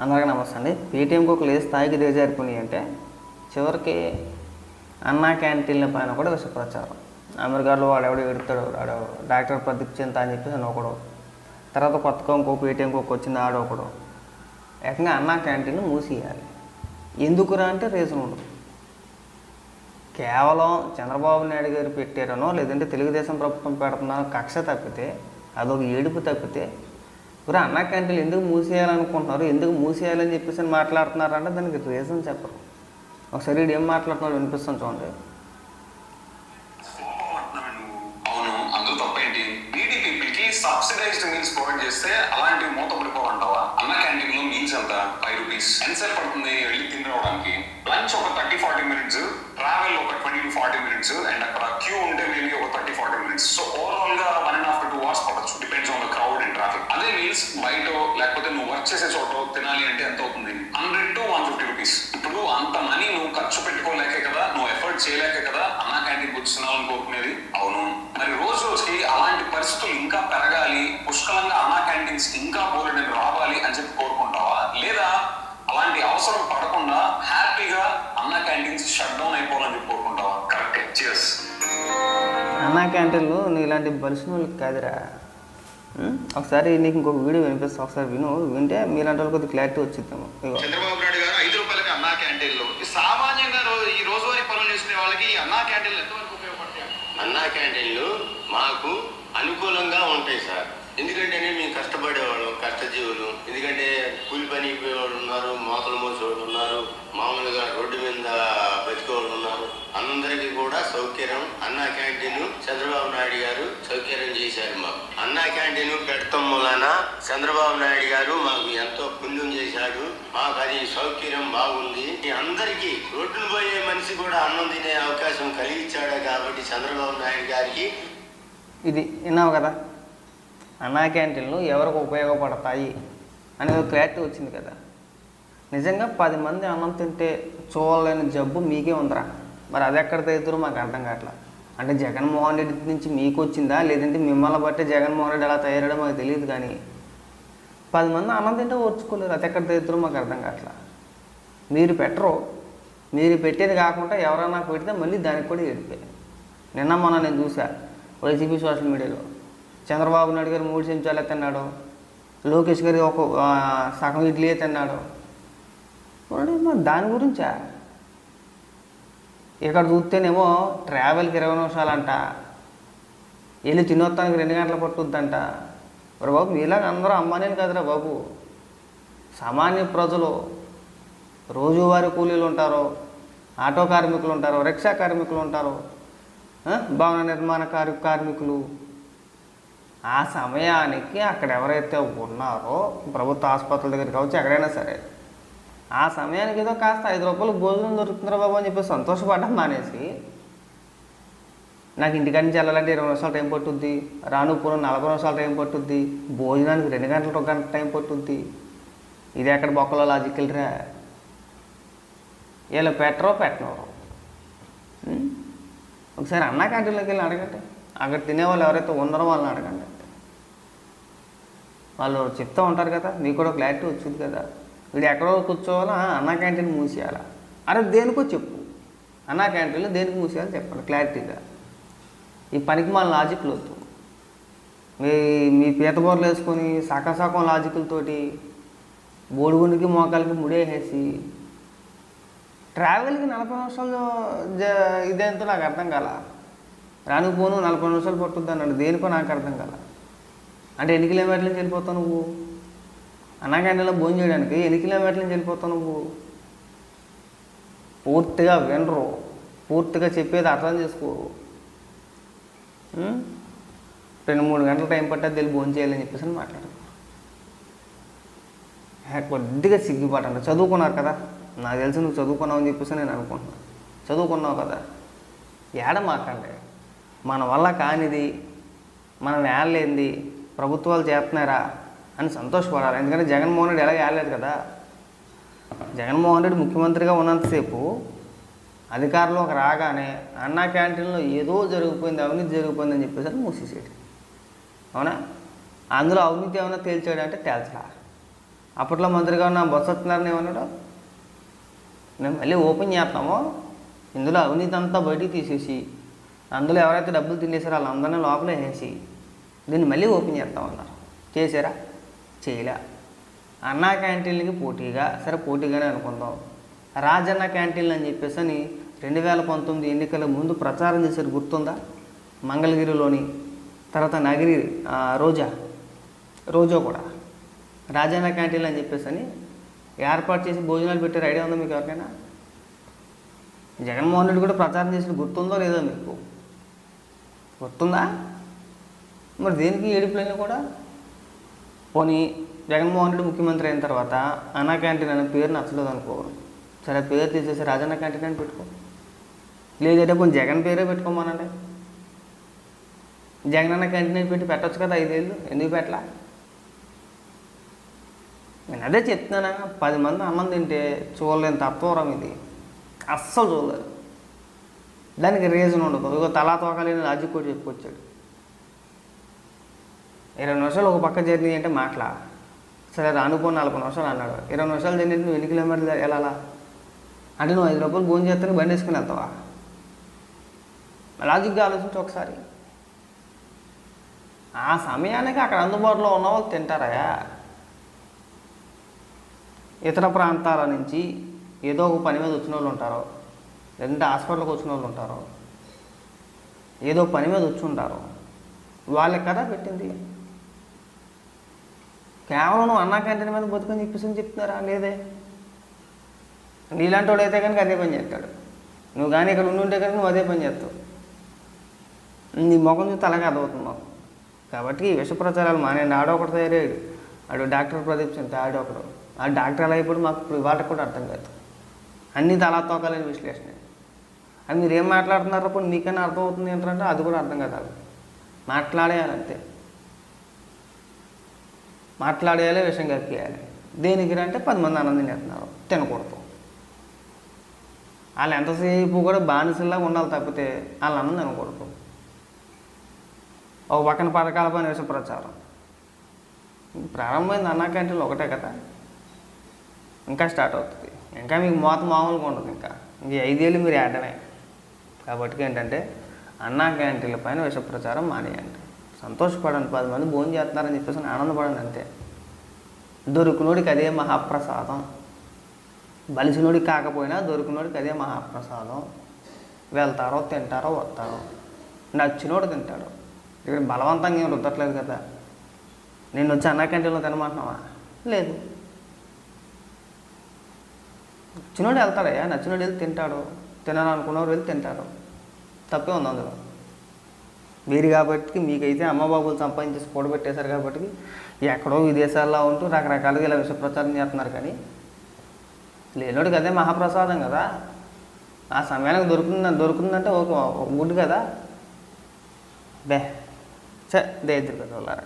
అందరికీ నమస్తే అండి. పేటీఎంకి ఒక లేదు స్థాయికి దిగజారిపోయినాయి అంటే చివరికి అన్నా క్యాంటీన్ల పైన కూడా విష ప్రచారం. అమెరికాలో వాడు ఎడతాడు వాడు డాక్టర్ ప్రదీప్ చింత అని చెప్పేసి అని ఒకడు. తర్వాత కొత్తగా ఇంకో పేటీఎంకి ఒక వచ్చింది ఆడ ఒకడు. ఏకంగా అన్నా క్యాంటీన్ మూసేయాలి. ఎందుకురా అంటే రీజన్ ఉండదు. కేవలం చంద్రబాబు నాయుడు గారు పెట్టారనో లేదంటే తెలుగుదేశం ప్రభుత్వం పెడుతున్నారో కక్ష తప్పితే అదొక ఏడుపు తప్పితే ఇప్పుడు అన్నా క్యాంటీన్లు ఎందుకు మూసేయాలనుకుంటున్నారు? ఎందుకు మూసేయాలని చెప్పేసి అని మాట్లాడుతున్నారంటే దానికి రీజన్ చెప్పరు. ఒకసారి ఏం మాట్లాడుతున్నాడు వినిపిస్తాను చూడండి. అవును సబ్సిడైజ్డ్ మీల్స్ ప్రొవైడ్ చేస్తే అలాంటివి మూతపడిపోవంటావా? అన్న క్యాంటీన్లో మీల్స్ ఎంత ఫైవ్ రూపీస్ ఎంతసేపు పడుతుంది? వెళ్ళి మనీ నువ్వు ఖర్చు పెట్టుకోలేకే కదా నువ్వు ఎఫర్ట్ చేయలేకే కదా అన్నా క్యాంటీన్ కూర్చున్నావు కోరుకునేది అవును. మరి రోజు రోజుకి అలాంటి పరిస్థితులు ఇంకా పెరగాలి పుష్కలంగా అన్నా క్యాంటీన్స్ ఇంకా బోలెడని రావాలి అని చెప్పి కోరుకుంటావా? లేదా అలాంటి అవసరం పడకుండా హ్యాపీగా అన్నా క్యాంటీన్స్ షట్ డౌన్ అయిపోవాలని చెప్పి కోరుకుంటావా? కరెక్ట్. చియర్స్ అన్నా క్యాంటీన్లు నీ ఇలాంటి వాళ్ళకి కాదురా? ఒకసారి నీకు ఇంకొక వీడియో వినిపిస్తా ఒకసారి విను. వింటే మీలాంటి వాళ్ళకి కొద్దిగా క్లారిటీ వచ్చిద్దాము ఇగో చంద్రబాబు నాయుడు గారు ఐదు రూపాయలకి అన్నా క్యాంటీన్లు. సామాన్యంగా ఈ రోజువారీ పనులు చేసుకునే వాళ్ళకి ఈ అన్నా క్యాంటీన్లు ఎంతవరకు ఉపయోగపడతాయి? అన్నా క్యాంటీన్లు మాకు అనుకూలంగా ఉంటాయి సార్. ఎందుకంటే మేము కష్టపడేవాళ్ళం కష్టజీవులు. ఎందుకంటే కూలి పని ఉన్నారు మోతలు మోసేవాళ్ళు ఉన్నారు. మామూలుగా రోడ్డు మీద బతికేవాళ్ళు ఉన్నారు అందరికీ కూడా సౌకర్యం. అన్నా క్యాంటీన్ చంద్రబాబు నాయుడు గారు సౌకర్యం చేశారు మాకు. అన్నా క్యాంటీన్ పెడతాం మూలన చంద్రబాబు నాయుడు గారు మాకు ఎంతో పుణ్యం చేశాడు మాకు అది సౌకర్యం బాగుంది. అందరికీ రోడ్డును పోయే మనిషి కూడా అన్నం తినే అవకాశం కలిగించాడు కాబట్టి చంద్రబాబు నాయుడు గారికి ఇది విన్నావు కదా? అన్నా క్యాంటీన్లు ఎవరికి ఉపయోగపడతాయి? అనేది ఒక క్లారిటీ వచ్చింది కదా? నిజంగా పది మంది అన్నం తింటే చూడలేని జబ్బు మీకే ఉందిరా. మరి అది ఎక్కడ తగ్గుతారో మాకు అర్థం కావట్లా? అంటే జగన్మోహన్ రెడ్డి నుంచి మీకు వచ్చిందా? లేదంటే మిమ్మల్ని బట్టి జగన్మోహన్ రెడ్డి అలా తయారడో మాకు తెలియదు కానీ పది మంది అన్నం తింటే ఓర్చుకోలేరు. అది ఎక్కడ తగ్గుతారో మాకు అర్థం కావట్లా? మీరు పెట్టరు. మీరు పెట్టేది కాకుండా ఎవరైనా పెడితే మళ్ళీ దానికి కూడా ఏడిపే నిన్న మొన్న నేను చూసా వైసీపీ సోషల్ మీడియాలో. చంద్రబాబు నాయుడు గారు మూడు చెంచాలే తిన్నాడు. లోకేష్ గారి ఒక సగం ఇడ్లీ తిన్నాడు. చూడండి మరి దాని గురించా? ఇక్కడ చూస్తేనేమో ట్రావెల్కి ఇరవై నిమిషాలంట. వెళ్ళి తినొత్తానికి రెండు గంటలు పట్టుద్దంట. మరి బాబు మీలాగ అందరూ అమ్మానేలు కదరా బాబు. సామాన్య ప్రజలు రోజువారీ కూలీలు ఉంటారు ఆటో కార్మికులు ఉంటారు రిక్షా కార్మికులు ఉంటారు భవన నిర్మాణ కార్ కార్మికులు. ఆ సమయానికి అక్కడ ఎవరైతే ఉన్నారో ప్రభుత్వ ఆసుపత్రుల దగ్గరికి వచ్చి ఎక్కడైనా సరే ఆ సమయానికి ఏదో కాస్త ఐదు రూపాయలు భోజనం దొరుకుతుందిరా బాబు అని చెప్పి సంతోషపడ్డం మానేసి నాకు ఇంటికాడి నుంచి వెళ్ళాలంటే ఇరవై నిమిషాలు టైం పట్టుద్ది రాను పూర్వం నలభై నిమిషాలు టైం పట్టుద్ది భోజనానికి రెండు గంటలు ఒక గంట టైం పట్టుద్ది. ఇది ఎక్కడ బొక్కలో లాజికల్ రా వీళ్ళు పెట్టరో పెట్టనవరు? ఒకసారి అన్నా క్యాంటీన్లోకి వెళ్ళి అడగండి. అక్కడ తినేవాళ్ళు ఎవరైతే ఉన్నారో వాళ్ళని అడగండి. వాళ్ళు చెప్తూ ఉంటారు కదా మీకు కూడా క్లారిటీ వచ్చింది కదా. వీడు ఎక్కడో కూర్చోవాలా? ఆ, అన్నా క్యాంటీన్ మూసేయాలా? అరే దేనికో చెప్పు. అన్నా క్యాంటీన్లో దేనికి మూసేయాలో చెప్పండి క్లారిటీగా. ఈ పనికి మన లాజిక్లు వద్దు. మీ మీ పీతబోర్లు వేసుకొని సగం సగం లాజిక్లతోటి బోడిగుండికి మోకాలకి ముడేసేసి ట్రావెల్కి నలభై నిమిషాలు ఇదేంతో నాకు అర్థం కాల? రాను పోను నలభై నిమిషాలు పట్టుద్ది అన్నాడు. దేనికో నాకు అర్థం కాల? అంటే ఎన్ని కిలోమీటర్ల నుంచి వెళ్ళిపోతావు నువ్వు? అన్నా భోజనం చేయడానికి ఎన్ని కిలోమీటర్ల నుంచి వెళ్ళిపోతావు నువ్వు? పూర్తిగా వినరు. పూర్తిగా చెప్పేది అర్థం చేసుకోరు రెండు మూడు గంటల టైం పట్టా తెలిసి భోజనం చేయాలని చెప్పేసి మాట్లాడారు కొద్దిగా సిగ్గుపడండి చదువుకున్నారు కదా? నాకు తెలిసి నువ్వు చదువుకున్నావు అని చెప్పేసి నేను అనుకుంటున్నాను. చదువుకున్నావు కదా? ఏడ మాకండి? మన వల్ల కానిది మన నేలేంది ప్రభుత్వాలు చేస్తున్నారా? అని సంతోషపడాలి. ఎందుకంటే జగన్మోహన్ రెడ్డి ఎలాగ వేయలేదు కదా. జగన్మోహన్ రెడ్డి ముఖ్యమంత్రిగా ఉన్నంతసేపు అధికారంలోకి రాగానే అన్నా క్యాంటీన్లో ఏదో జరిగిపోయింది అవినీతి జరిగిపోయిందని చెప్పేసి మూసేసేది అవునా? అందులో అవినీతి ఏమైనా తేల్చాడు అంటే తేల్చడా అప్పట్లో మంత్రిగా ఉన్న బొత్స సత్యనారాయణ ఏమన్నాడు? మేము మళ్ళీ ఓపెన్ చేస్తామో. ఇందులో అవినీతి అంతా బయటికి తీసేసి అందులో ఎవరైతే డబ్బులు తినేసారో వాళ్ళందరినీ లోపలే వేసి దీన్ని మళ్ళీ ఓపెన్ చేస్తామన్నారు. చేశారా? చేయలే. అన్నా క్యాంటీన్లకి పోటీగా సరే పోటీగానే అనుకుందాం. రాజన్న క్యాంటీన్లు అని చెప్పేసి అని రెండు వేల పంతొమ్మిది ఎన్నికల ముందు ప్రచారం చేశారు గుర్తుందా? మంగళగిరిలోని తర్వాత నగిరి రోజా రోజా కూడా. రాజన్న క్యాంటీన్లు అని చెప్పేసి అని ఏర్పాటు చేసి భోజనాలు పెట్టారు. ఐడియా ఉందా మీకు ఎవరికైనా? జగన్మోహన్ రెడ్డి కూడా ప్రచారం చేసిన గుర్తుందో లేదో మీకు? గుర్తుందా? మరి దేనికి ఏడుపులన్నీ కూడా? పోనీ జగన్మోహన్ రెడ్డి ముఖ్యమంత్రి అయిన తర్వాత అన్నా క్యాంటీన్ అనే పేరు నచ్చలేదు అనుకో. సరే పేరు తీసేసి రాజన్న క్యాంటీన్ అని పెట్టుకో. లేదంటే పోనీ జగన్ పేరే పెట్టుకోమనండి. జగన్ అన్న క్యాంటీన్ అని పెట్టి పెట్టచ్చు కదా ఐదేళ్ళు. ఎందుకు పెట్టలా? నేను అదే చెప్తున్నానా పది మంది అన్నం తింటే చూడలేని తత్వరం ఇది. అస్సలు చూడలేదు. దానికి రీజన్ ఉండదు ఇగో తలా తోకలేని రాజు కూడా చెప్పుకొచ్చాడు. ఇరవై నిమిషాలు ఒక పక్క జర్నీ అంటే మాట్లా. సరే రానుపో నలభై నిమిషాలు అన్నాడు. ఇరవై నిమిషాలు జర్నీ నువ్వు ఎన్ని కిలోమీటర్లు వెళ్ళాలా అంటే నువ్వు ఐదు రూపాయలు భోజనం చేస్తే బండి వేసుకుని వెళ్తావా? లాజిక్గా ఆలోచించు ఒకసారి. ఆ సమయానికి అక్కడ అందుబాటులో ఉన్న వాళ్ళు తింటారా? ఇతర ప్రాంతాల నుంచి ఏదో ఒక పని మీద వచ్చిన వాళ్ళు ఉంటారో. లేదంటే హాస్పిటల్కి వచ్చిన వాళ్ళు ఉంటారో. ఏదో పని మీద వచ్చి ఉంటారు. వాళ్ళకి కదా పెట్టింది. కేవలం అన్నా క్యాంటీన్ మీద బతుకుని చెప్పేసి చెప్తున్నారా? లేదే. నీలాంటి వాడు అయితే కనుక అదే పని చేస్తాడు. నువ్వు కానీ ఇక్కడ ఉండి కనుక నువ్వు అదే పని చేస్తావు. నీ ముఖం చూస్తే అలాగే అదవుతున్నావు కాబట్టి ఈ విష ప్రచారాలు మానేయండి ఆడో ఒకటి తయారయ్యాడు. ఆడు డాక్టర్ ప్రదీప్ సింగ్ ఆడో ఒకడు ఆ డాక్టర్ అలా అయిపోయి మాకు ఇప్పుడు ఇవాళ కూడా అర్థం కాదు. అన్నీ తలా తోకాలని విశ్లేషణ. అది మీరు ఏం మాట్లాడుతున్నారో ఇప్పుడు మీకైనా అర్థమవుతుంది ఏంటంటే అది కూడా అర్థం కాదు. మాట్లాడేయాలంతే. మాట్లాడేయాలి విషయం కక్కేయాలి దేనికి అంటే పది మంది ఆనందం చేస్తున్నారు తినకూడదు. వాళ్ళు ఎంతసేపు కూడా బానిసల్లా ఉండాలి తప్పితే వాళ్ళు అన్నం తినకూడదు. ఒక పక్కన పథకాల పైన విష ప్రచారం. ప్రారంభమైంది అన్నా క్యాంటీన్లు ఒకటే కదా. ఇంకా స్టార్ట్ అవుతుంది. ఇంకా మీకు మోత మామూలుగా ఉండదు ఇంకా. ఇంక ఐదేళ్ళు మీరు ఆడమే కాబట్టి ఏంటంటే అన్నా క్యాంటీన్ల పైన విష ప్రచారం మానేయండి. సంతోషపడండి పది మంది భోజనం చేస్తున్నారని చెప్పేసి ఆనందపడండి అంతే. దొరుకునోడికి అదే మహాప్రసాదం. బలిసినోడికి కాకపోయినా దొరికినోడికి అదే మహాప్రసాదం. వెళ్తారో తింటారో వస్తారో. నచ్చినోడు తింటాడు. ఇక్కడ బలవంతంగా ఏం రుద్దట్లేదు కదా. నేను వచ్చి అన్నా క్యాంటీన్లో తినమంటున్నావా? లేదు. నచ్చినోడు వెళ్తాడయ్యా. నచ్చినోడు వెళ్ళి తింటాడు. తినాలనుకున్నవారు వెళ్ళి తింటారు తప్పే ఉంది అందులో. మీరు కాబట్టి మీకైతే అమ్మబాబులు సంపాదించేసి కూడబెట్టేశారు కాబట్టి ఎక్కడో విదేశాల్లో ఉంటూ రకరకాలుగా ఇలా విషప్రచారం చేస్తున్నారు కానీ లేనోడికి అదే మహాప్రసాదం కదా. ఆ సమయానికి దొరుకుతుంది దొరుకుతుందంటే ఒక గుడ్ కదా. బే సరే దరిద్ర కదా వాళ్ళారా